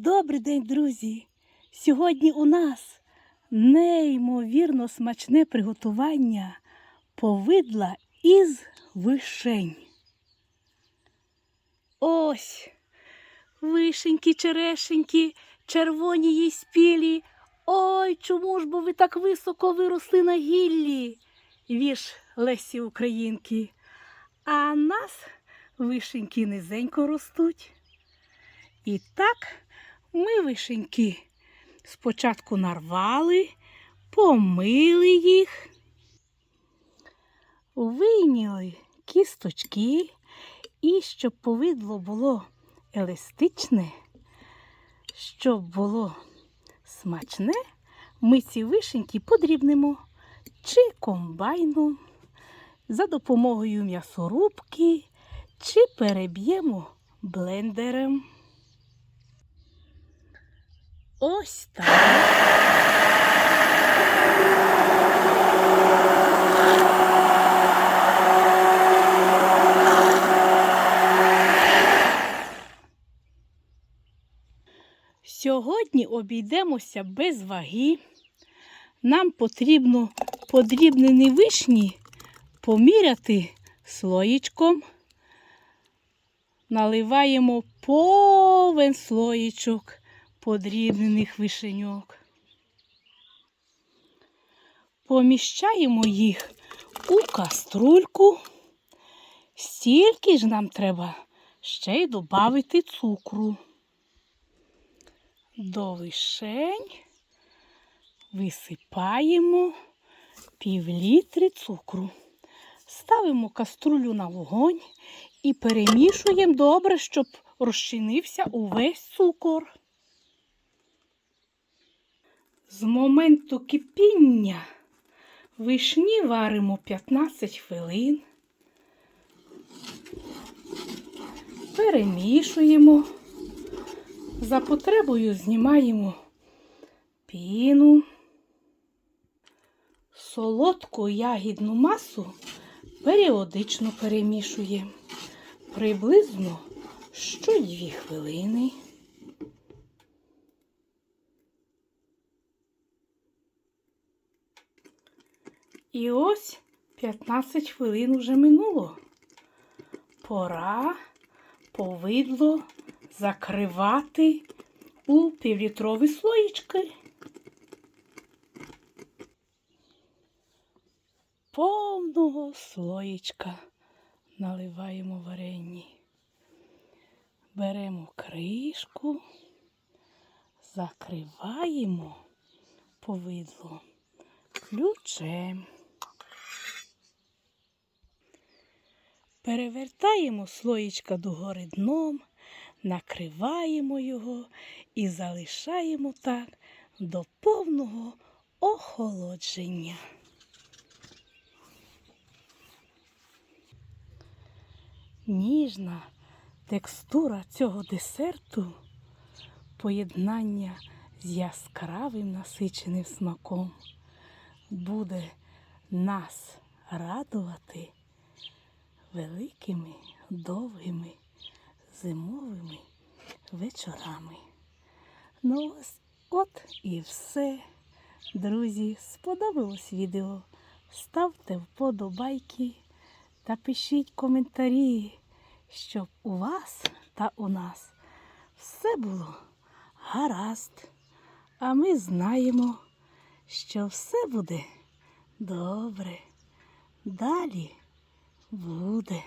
Добрий день, друзі! Сьогодні у нас неймовірно смачне приготування повидла із вишень. Ось вишеньки, черешеньки, червоні їй спілі. Ой, чому ж бо ви так високо виросли на гіллі? Віж Лесі Українки. А нас вишеньки низенько ростуть. І так ми вишеньки спочатку нарвали, помили їх, вийняли кісточки, і щоб повидло було еластичне, щоб було смачне, ми ці вишеньки подрібнемо чи комбайном, за допомогою м'ясорубки, чи переб'ємо блендером. Ось так. Сьогодні обійдемося без ваги. Нам потрібно подрібнені вишні поміряти слоєчком. Наливаємо повен слоєчок подрібнених вишеньок. Поміщаємо їх у каструльку. Стільки ж нам треба ще й додати цукру. До вишень висипаємо пів літри цукру. Ставимо каструлю на вогонь і перемішуємо добре, щоб розчинився увесь цукор. З моменту кипіння вишні варимо 15 хвилин. Перемішуємо. За потребою знімаємо піну, солодку ягідну масу періодично перемішуємо приблизно що 2 хвилини. І ось 15 хвилин уже минуло. Пора повидло закривати у півлітрові слоїчки. Повного слоїчка наливаємо варенні. Беремо кришку, закриваємо повидло ключем. Перевертаємо слоїчка догори дном, накриваємо його і залишаємо так до повного охолодження. Ніжна текстура цього десерту поєднання з яскравим насиченим смаком буде нас радувати великими довгими зимовими вечорами. Ну ось от і все. Друзі, сподобалось відео. Ставте вподобайки та пишіть коментарі, щоб у вас та у нас все було гаразд. А ми знаємо, що все буде добре. Далі буде.